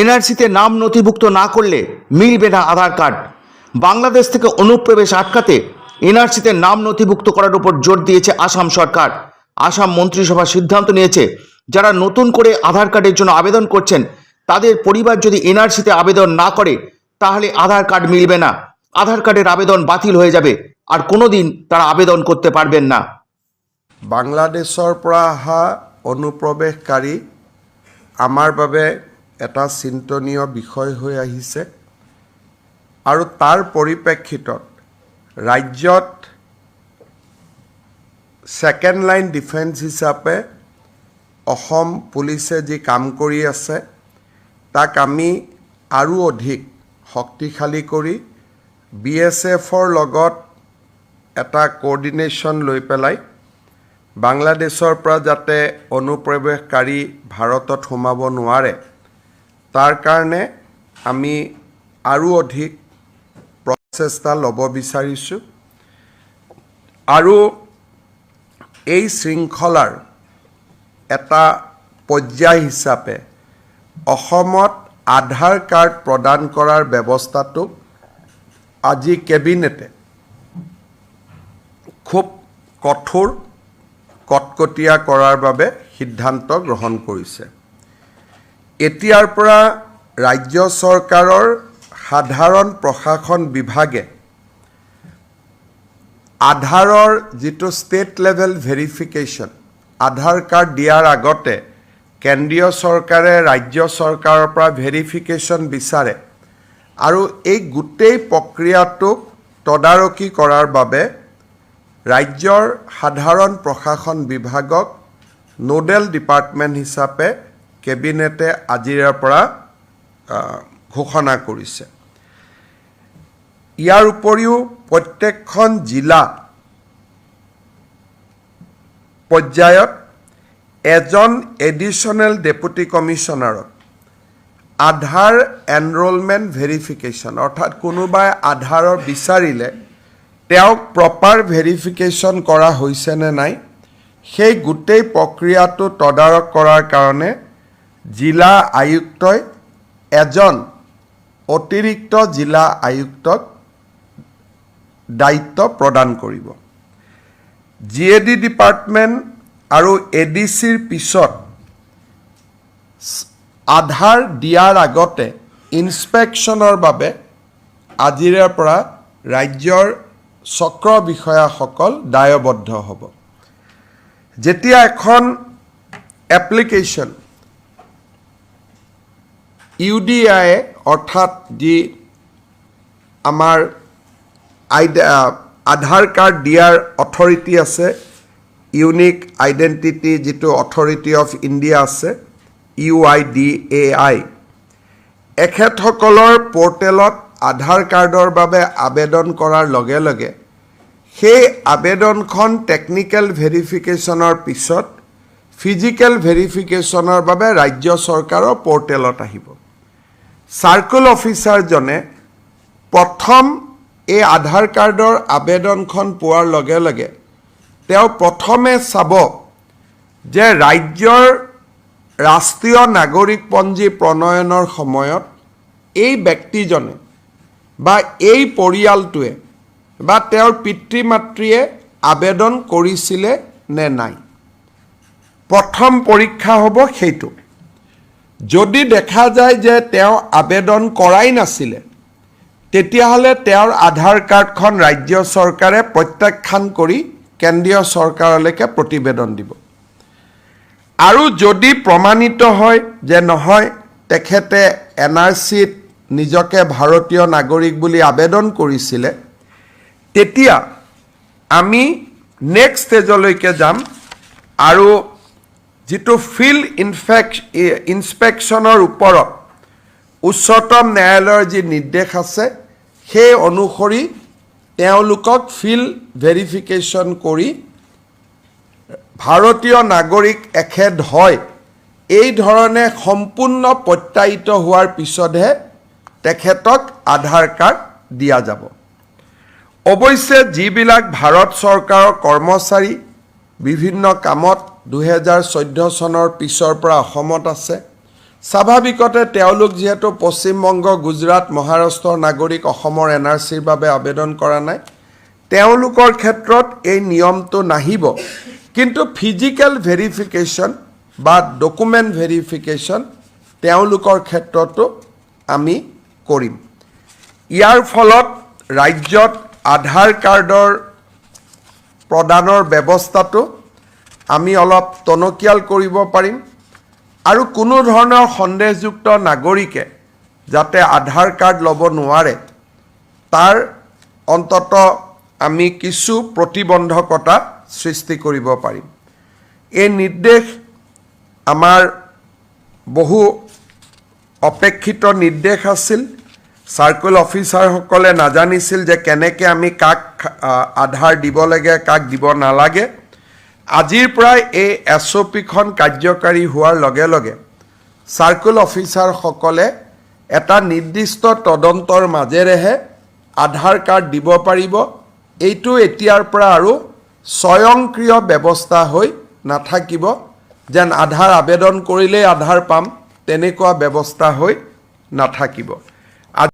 এনআরসিতে নাম নথিভুক্ত না করলে মিলবে না আধার কার্ড। বাংলাদেশ থেকে অনুপ্রবেশ আটকাতে এনআরসিতে নাম নথিভুক্ত করার উপর জোর দিয়েছে আসাম সরকার। আসাম মন্ত্রিসভা সিদ্ধান্ত নিয়েছে, যারা নতুন করে আধার কার্ডের জন্য আবেদন করছেন, তাদের পরিবার যদি এনআরসিতে আবেদন না করে, তাহলে আধার কার্ড মিলবে না। আধার কার্ডের আবেদন বাতিল হয়ে যাবে, আর কোনো দিন তারা আবেদন করতে পারবেন না। বাংলাদেশৰ পৰা অহা অনুপ্ৰৱেশকাৰী আমাৰ বাবে এটা চিন্তনীয় বিষয় হৈ আহিছে আৰু তাৰ পৰিপ্ৰেক্ষিতত ৰাজ্যত ছেকেণ্ড লাইন ডিফেন্স হিচাপে অসম পুলিচে যি কাম কৰি আছে তাক আমি আৰু অধিক শক্তিশালী কৰি বি এছ এফৰ লগত এটা কোঅৰ্ডিনেশ্যন লৈ পেলাই বাংলাদেশৰ পৰা যাতে অনুপ্ৰৱেশকাৰী ভাৰতত সোমাব নোৱাৰে তাৰ কাৰণে আমি আৰু অধিক প্ৰচেষ্টা ল'ব বিচাৰিছোঁ। আৰু এই শৃংখলাৰ এটা পৰ্যায় হিচাপে অসমত আধাৰ কাৰ্ড প্ৰদান কৰাৰ ব্যৱস্থাটোক আজি কেবিনেটে খুব কঠোৰ, কটকটীয়া কৰাৰ বাবে সিদ্ধান্ত গ্ৰহণ কৰিছে। এতিয়াৰ পৰা ৰাজ্য চৰকাৰৰ সাধাৰণ প্ৰশাসন বিভাগে আধাৰৰ যিটো state level verification Aadhaar card দিয়াৰ আগতে কেন্দ্ৰীয় চৰকাৰে ৰাজ্য চৰকাৰৰ পৰা ভেৰিফিকেশ্যন বিচাৰে আৰু এই গোটেই প্ৰক্ৰিয়াটোক তদাৰকী কৰাৰ বাবে ৰাজ্যৰ সাধাৰণ প্ৰশাসন বিভাগক নোডেল ডিপাৰ্টমেণ্ট হিচাপে কেবিনেটে আজিৰে পৰা ঘোষণা কৰিছে। ইয়াৰ উপৰিও প্ৰত্যেকখন জিলা পৰ্যায়ত এজন এডিশ্যনেল ডেপুটি কমিশ্যনাৰক আধাৰ এনৰলমেণ্ট ভেৰিফিকেশ্যন অৰ্থাৎ কোনোবাই আধাৰৰ বিচাৰিলে তেওঁক প্ৰপাৰ ভেৰিফিকেশ্যন কৰা হৈছে নে নাই, সেই গোটেই প্ৰক্ৰিয়াটো তদাৰক কৰাৰ কাৰণে জিলা আয়ুক্তই এজন অতিৰিক্ত জিলা আয়ুক্তক দায়িত্ব প্ৰদান কৰিব। জি এ ডি ডিপাৰ্টমেণ্ট আৰু এ ডি চিৰ পিছত আধাৰ দিয়াৰ আগতে ইনস্পেকশ্যনৰ বাবে আজিৰে পৰা ৰাজ্যৰ চক্ৰ বিষয়াসকল দায়বদ্ধ হ'ব। যেতিয়া এখন এপ্লিকেশ্যন ইউ ডি আই অৰ্থাৎ যি আমাৰ আইডে আধাৰ কাৰ্ড দিয়াৰ অথৰিটি আছে ইউনিক আইডেণ্টিটি যিটো অথৰিটি অফ ইণ্ডিয়া আছে U I D A I. এখেতসকলৰ পৰ্টেলত আধাৰ কাৰ্ডৰ বাবে আবেদন কৰাৰ লগে লগে সেই আবেদনখন টেকনিকেল ভেৰিফিকেশ্যনৰ পিছত ফিজিকেল ভেৰিফিকেশ্যনৰ বাবে ৰাজ্য চৰকাৰৰ পৰ্টেলত আহিব। চাৰ্কুল অফিচাৰজনে প্ৰথম এই আধাৰ কাৰ্ডৰ আবেদনখন পোৱাৰ লগে লগে তেওঁ প্ৰথমে চাব যে ৰাজ্যৰ ৰাষ্ট্ৰীয় নাগৰিকপঞ্জী প্ৰণয়নৰ সময়ত এই ব্যক্তিজনে বা এই পৰিয়ালটোৱে বা তেওঁৰ পিতৃ মাতৃয়ে আবেদন কৰিছিলে নে নাই। প্ৰথম পৰীক্ষা হ'ব সেইটো। যদি দেখা যায় যে তেওঁ আবেদন কৰাই নাছিলে, তেতিয়াহ'লে তেওঁৰ আধাৰ কাৰ্ডখন ৰাজ্য চৰকাৰে প্ৰত্যাখ্যান কৰি কেন্দ্ৰীয় চৰকাৰলৈকে প্ৰতিবেদন দিব। আৰু যদি প্ৰমাণিত হয় যে নহয়, তেখেতে এন আৰ চিত নিজকে ভাৰতীয় নাগৰিক বুলি আবেদন কৰিছিলে, তেতিয়া আমি নেক্সট ষ্টেজলৈকে যাম আৰু যিটো ফিল্ড ইনফেক্ট ইনস্পেকশ্যনৰ ওপৰত উচ্চতম ন্যায়ালয়ৰ যি নিৰ্দেশ আছে, সেই অনুসৰি তেওঁলোকক ফিল্ড ভেৰিফিকেশ্যন কৰি ভাৰতীয় নাগৰিক এখেত হয়। এই ধৰণে সম্পূৰ্ণ প্ৰত্যায়িত হোৱাৰ পিছতহে তেখেতক আধাৰ কাৰ্ড দিয়া যাব। অৱশ্যে, যিবিলাক ভাৰত চৰকাৰৰ কৰ্মচাৰী বিভিন্ন কামত দুহেজাৰ চৈধ্য চনৰ পিছৰ পৰা অসমত আছে। স্বাভাৱিকতে তেওঁলোক যিহেতু পশ্চিমবংগ গুজৰাট, মহাৰাষ্ট্ৰৰ নাগৰিক, অসমৰ এন আৰ চিৰ বাবে আবেদন কৰা নাই। তেওঁলোকৰ ক্ষেত্ৰত এই নিয়মটো নাহিব। কিন্তু ফিজিকেল ভেৰিফিকেশ্যন বা ডকুমেণ্ট ভেৰিফিকেশ্যন তেওঁলোকৰ ক্ষেত্ৰতো আমি কৰিম। ইয়াৰ ফলত ৰাজ্যত আধাৰ কাৰ্ডৰ প্ৰদানৰ ব্যৱস্থাটো আমি অলপ টনকিয়াল কৰিব পাৰিম। আৰু কোনো ধৰণৰ সন্দেহযুক্ত নাগৰিকে যাতে আধাৰ কাৰ্ড ল'ব নোৱাৰে, তাৰ অন্তত আমি কিছু প্ৰতিবন্ধকতা সৃষ্টি কৰিব পাৰিম। এই নিৰ্দেশ আমাৰ বহু অপেক্ষিত নিৰ্দেশ আছিল। চাৰ্কুল অফিচাৰসকলে নাজানিছিল যে কেনেকৈ আমি কাক আধাৰ দিব লাগে, কাক দিব নালাগে। আজিৰ পৰাই এই এছ অ' পিখন কাৰ্যকাৰী হোৱাৰ লগে লগে চাৰ্কুল অফিচাৰসকলে এটা নিৰ্দিষ্ট তদন্তৰ মাজেৰেহে আধাৰ কাৰ্ড দিব পাৰিব। এইটো এতিয়াৰ পৰা আৰু স্বয়ংক্ৰিয় ব্যৱস্থা হৈ নাথাকিব। যেন আধাৰ আবেদন কৰিলেই আধাৰ পাম তেনেকুৱা ব্যৱস্থা হৈ নাথাকিব।